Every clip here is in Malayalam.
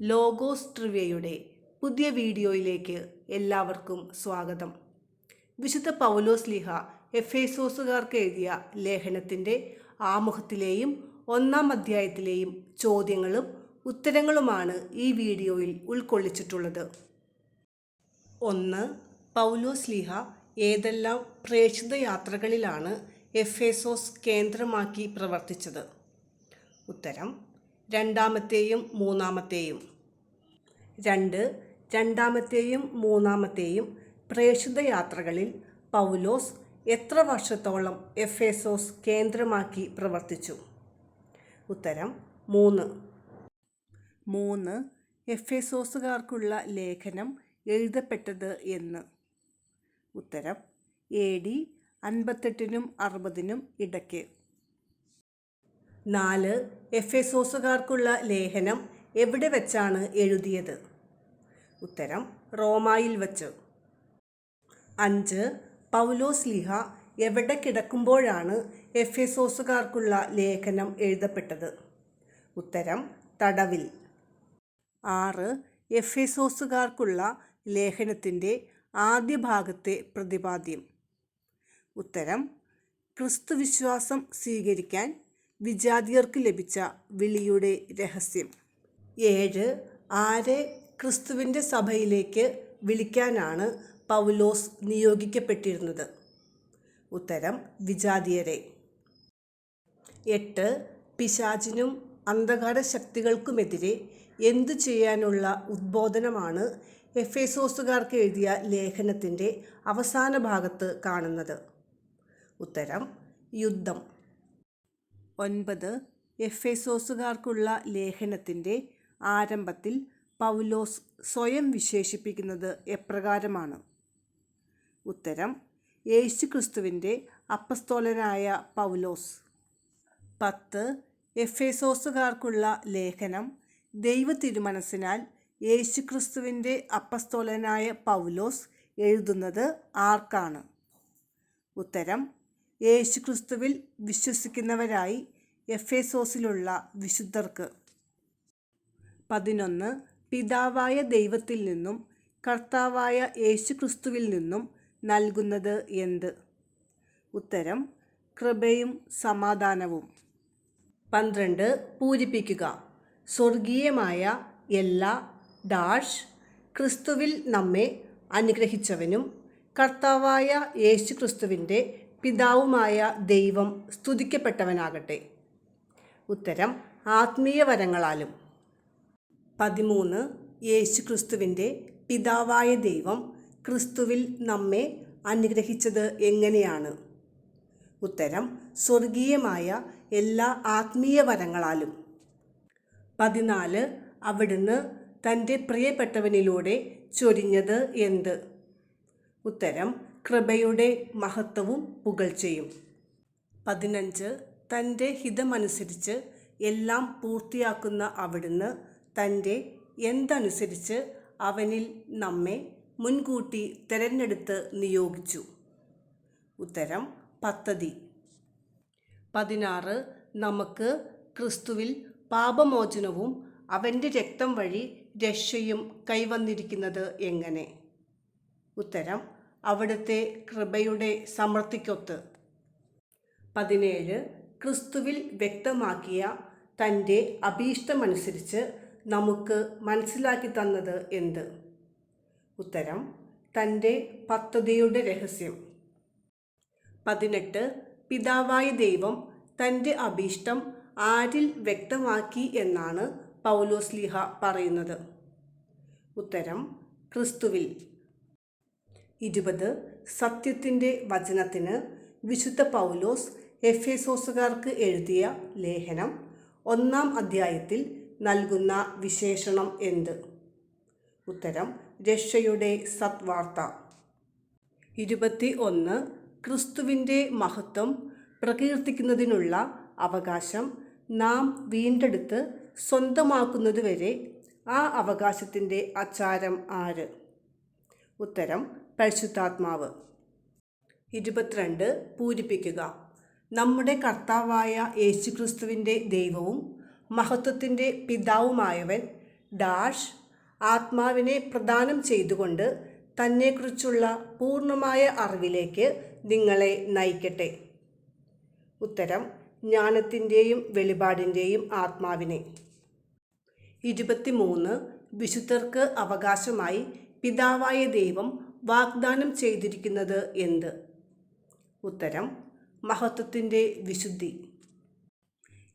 ലോഗോസ് ട്രിവ്യയുടെ പുതിയ വീഡിയോയിലേക്ക് എല്ലാവർക്കും സ്വാഗതം. വിശുദ്ധ പൗലോസ് ലിഹ എഫേസോസുകാർക്ക് എഴുതിയ ലേഖനത്തിന്റെ ആമുഖത്തിലെയും ഒന്നാം അധ്യായത്തിലെയും ചോദ്യങ്ങളും ഉത്തരങ്ങളുമാണ് ഈ വീഡിയോയിൽ ഉൾക്കൊള്ളിച്ചിട്ടുള്ളത്. ഒന്ന് പൗലോസ് ലിഹ ഏതെല്ലാം പ്രേക്ഷിത യാത്രകളിലാണ് എഫേസോസ് കേന്ദ്രമാക്കി പ്രവർത്തിച്ചത്? ഉത്തരം രണ്ടാമത്തെയും മൂന്നാമത്തെയും. രണ്ട് രണ്ടാമത്തെയും മൂന്നാമത്തെയും പ്രേക്ഷിത യാത്രകളിൽ പൗലോസ് എത്ര വർഷത്തോളം എഫേസോസ് കേന്ദ്രമാക്കി പ്രവർത്തിച്ചു? ഉത്തരം മൂന്ന്. മൂന്ന് എഫേസോസുകാർക്കുള്ള ലേഖനം എഴുതപ്പെട്ടത് എന്ന്. ഉത്തരം എ ഡി അൻപത്തെട്ടിനും അറുപതിനും ഇടയ്ക്ക്. നാല് എഫേസോസുകാർക്കുള്ള ലേഖനം എവിടെ വെച്ചാണ് എഴുതിയത്? ഉത്തരം റോമായിൽ വച്ച്. അഞ്ച് പൗലോസ് ലിഹ എവിടെ കിടക്കുമ്പോഴാണ് എഫേസോസുകാർക്കുള്ള ലേഖനം എഴുതപ്പെട്ടത്? ഉത്തരം തടവിൽ. ആറ് എഫേസോസുകാർക്കുള്ള ലേഖനത്തിന്റെ ആദ്യ ഭാഗത്തെ പ്രതിപാദ്യം. ഉത്തരം ക്രിസ്തുവിശ്വാസം സ്വീകരിക്കാൻ വിജാതിയർക്ക് ലഭിച്ച വിളിയുടെ രഹസ്യം. ഏഴ്. ആരെ ക്രിസ്തുവിന്റെ സഭയിലേക്ക് വിളിക്കാനാണ് പൗലോസ് നിയോഗിക്കപ്പെട്ടിരുന്നത്? ഉത്തരം വിജാതിയരെ. എട്ട്. പിശാചിനും അന്ധകാര ശക്തികൾക്കുമെതിരെ എന്തു ചെയ്യാനുള്ള ഉദ്ബോധനമാണ് എഫേസോസുകാർക്ക് എഴുതിയ ലേഖനത്തിന്റെ അവസാന ഭാഗത്ത് കാണുന്നത്? ഉത്തരം യുദ്ധം. ഒൻപത് എഫേസോസുകാർക്കുള്ള ലേഖനത്തിന്റെ ആരംഭത്തിൽ പൗലോസ് സ്വയം വിശേഷിപ്പിക്കുന്നത് എപ്രകാരമാണ്? ഉത്തരം യേശുക്രിസ്തുവിന്റെ അപ്പസ്തോലനായ പൗലോസ്. പത്ത് എഫേസോസുകാർക്കുള്ള ലേഖനം ദൈവ തിരുമനസ്സിനാൽ യേശുക്രിസ്തുവിന്റെ അപ്പസ്തോലനായ പൗലോസ് എഴുതുന്നത് ആർക്കാണ്? ഉത്തരം യേശുക്രിസ്തുവിൽ വിശ്വസിക്കുന്നവരായി എഫേസോസിലുള്ള വിശുദ്ധർക്ക്. പതിനൊന്ന്. പിതാവായ ദൈവത്തിൽ നിന്നും കർത്താവായ യേശുക്രിസ്തുവിൽ നിന്നും നൽകുന്നത് എന്ത്? ഉത്തരം കൃപയും സമാധാനവും. പന്ത്രണ്ട്. പൂരിപ്പിക്കുക. സ്വർഗീയമായ എല്ലാ ഡാഷ് ക്രിസ്തുവിൽ നമ്മെ അനുഗ്രഹിച്ചവനും കർത്താവായ യേശു ക്രിസ്തുവിന്റെ പിതാവുമായ ദൈവം സ്തുതിക്കപ്പെട്ടവനാകട്ടെ. ഉത്തരം ആത്മീയ വരങ്ങളാലും. പതിമൂന്ന് യേശു ക്രിസ്തുവിന്റെ പിതാവായ ദൈവം ക്രിസ്തുവിൽ നമ്മെ അനുഗ്രഹിച്ചത് എങ്ങനെയാണ്? ഉത്തരം സ്വർഗീയമായ എല്ലാ ആത്മീയ വരങ്ങളാലും. പതിനാല് അവിടുന്ന് തന്റെ പ്രിയപ്പെട്ടവനിലൂടെ ചൊരിഞ്ഞത് എന്ത്? ഉത്തരം കൃപയുടെ മഹത്വവും പുകഴ്ചയും. പതിനഞ്ച് തന്റെ ഹിതമനുസരിച്ച് എല്ലാം പൂർത്തിയാക്കുന്ന അവിടുന്ന് തന്റെ എന്തനുസരിച്ച് അവനിൽ നമ്മെ മുൻകൂട്ടി തിരഞ്ഞെടുത്ത് നിയോഗിച്ചു. ഉത്തരം പദ്ധതി. പതിനാറ് നമുക്ക് ക്രിസ്തുവിൽ പാപമോചനവും അവന്റെ രക്തം വഴി രക്ഷയും കൈവന്നിരിക്കുന്നത് എങ്ങനെ? ഉത്തരം അവിടുത്തെ കൃപയുടെ സമൃദ്ധിക്കൊത്ത്. പതിനേഴ് ക്രിസ്തുവിൽ വ്യക്തമാക്കിയ തന്റെ അഭീഷ്ടമനുസരിച്ച് നമുക്ക് മനസ്സിലാക്കി തന്നത് എന്ത്? ഉത്തരം തന്റെ പദ്ധതിയുടെ രഹസ്യം. പതിനെട്ട് പിതാവായ ദൈവം തന്റെ അഭീഷ്ടം ആരിൽ വ്യക്തമാക്കി എന്നാണ് പൗലോസ് ലിഹ പറയുന്നത്. ഉത്തരം ക്രിസ്തുവിൽ. ഇരുപത് സത്യത്തിന്റെ വചനത്തിന് വിശുദ്ധ പൗലോസ് എഫേസോസുകാർക്ക് എഴുതിയ ലേഖനം ഒന്നാം അധ്യായത്തിൽ നൽകുന്ന വിശേഷണം എന്ത്? ഉത്തരം രക്ഷയുടെ സത്വാർത്ത. ഇരുപത്തി ഒന്ന് ക്രിസ്തുവിന്റെ മഹത്വം പ്രകീർത്തിക്കുന്നതിനുള്ള അവകാശം നാം വീണ്ടെടുത്ത് സ്വന്തമാക്കുന്നതുവരെ ആ അവകാശത്തിന്റെ അച്ചാരം ആര്? ഉത്തരം പരിശുദ്ധാത്മാവ്. ഇരുപത്തിരണ്ട് പൂരിപ്പിക്കുക. നമ്മുടെ കർത്താവായ യേശുക്രിസ്തുവിന്റെ ദൈവവും മഹത്വത്തിന്റെ പിതാവുമായവൻ ഡാഷ് ആത്മാവിനെ പ്രദാനം ചെയ്തുകൊണ്ട് തന്നെക്കുറിച്ചുള്ള പൂർണമായ അറിവിലേക്ക് നിങ്ങളെ നയിക്കട്ടെ. ഉത്തരം ജ്ഞാനത്തിന്റെയും വെളിപാടിന്റെയും ആത്മാവിനെ. ഇരുപത്തിമൂന്ന് വിശുദ്ധർക്ക് അവകാശമായി പിതാവായ ദൈവം വാഗ്ദാനം ചെയ്തിരിക്കുന്നത് എന്ത്? ഉത്തരം മഹത്വത്തിന്റെ വിശുദ്ധി.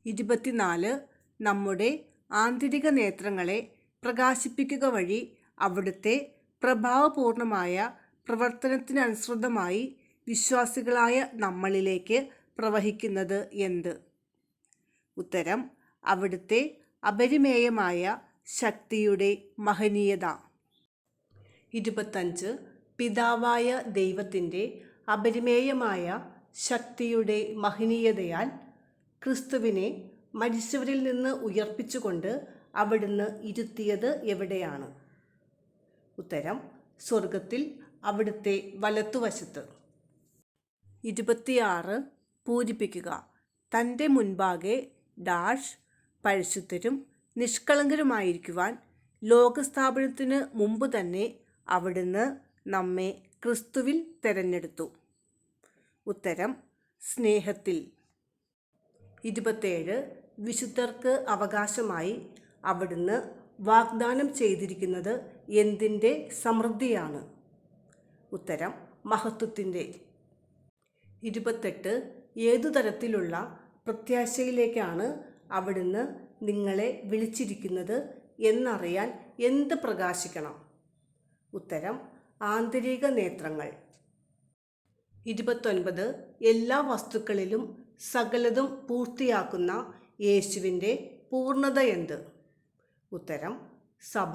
ഇരുപത്തിനാല്. നമ്മുടെ ആന്തരിക നേത്രങ്ങളെ പ്രകാശിപ്പിക്കുക വഴി അവിടുത്തെ പ്രഭാവപൂർണമായ പ്രവർത്തനത്തിനനുസൃതമായി വിശ്വാസികളായ നമ്മളിലേക്ക് പ്രവഹിക്കുന്നത് എന്ത്? ഉത്തരം അവിടുത്തെ അപരിമേയമായ ശക്തിയുടെ മഹനീയത. ഇരുപത്തഞ്ച്. പിതാവായ ദൈവത്തിന്റെ അപരിമേയമായ ശക്തിയുടെ മഹനീയതയാൽ ക്രിസ്തുവിനെ മരിച്ചവരിൽ നിന്ന് ഉയർപ്പിച്ചുകൊണ്ട് അവിടുന്ന് ഇരുത്തിയത് എവിടെയാണ്? ഉത്തരം സ്വർഗത്തിൽ അവിടുത്തെ വലത്തുവശത്ത്. ഇരുപത്തിയാറ് പൂരിപ്പിക്കുക. തന്റെ മുൻപാകെ ഡാഷ് പരിശുദ്ധരും നിഷ്കളങ്കരുമായിരിക്കുവാൻ ലോകസ്ഥാപനത്തിന് മുമ്പ് തന്നെ അവിടുന്ന് നമ്മെ ക്രിസ്തുവിൽ തിരഞ്ഞെടുത്തു. ഉത്തരം സ്നേഹത്തിൽ. ഇരുപത്തേഴ്. വിശുദ്ധർക്ക് അവകാശമായി അവിടുന്ന് വാഗ്ദാനം ചെയ്തിരിക്കുന്നത് എന്തിന്റെ സമൃദ്ധിയാണ്? ഉത്തരം മഹത്വത്തിന്റെ. ഇരുപത്തെട്ട്. ഏതു തരത്തിലുള്ള പ്രത്യാശയിലേക്കാണ് അവിടുന്ന് നിങ്ങളെ വിളിച്ചിരിക്കുന്നത് എന്നറിയാൻ എന്ത് പ്രകാശിക്കണം? ഉത്തരം ആന്തരിക നേത്രങ്ങൾ. ഇരുപത്തൊൻപത് എല്ലാ വസ്തുക്കളിലും സകലതും പൂർത്തിയാക്കുന്ന യേശുവിന്റെ പൂർണത എന്ത് ഉത്തരം സഭ.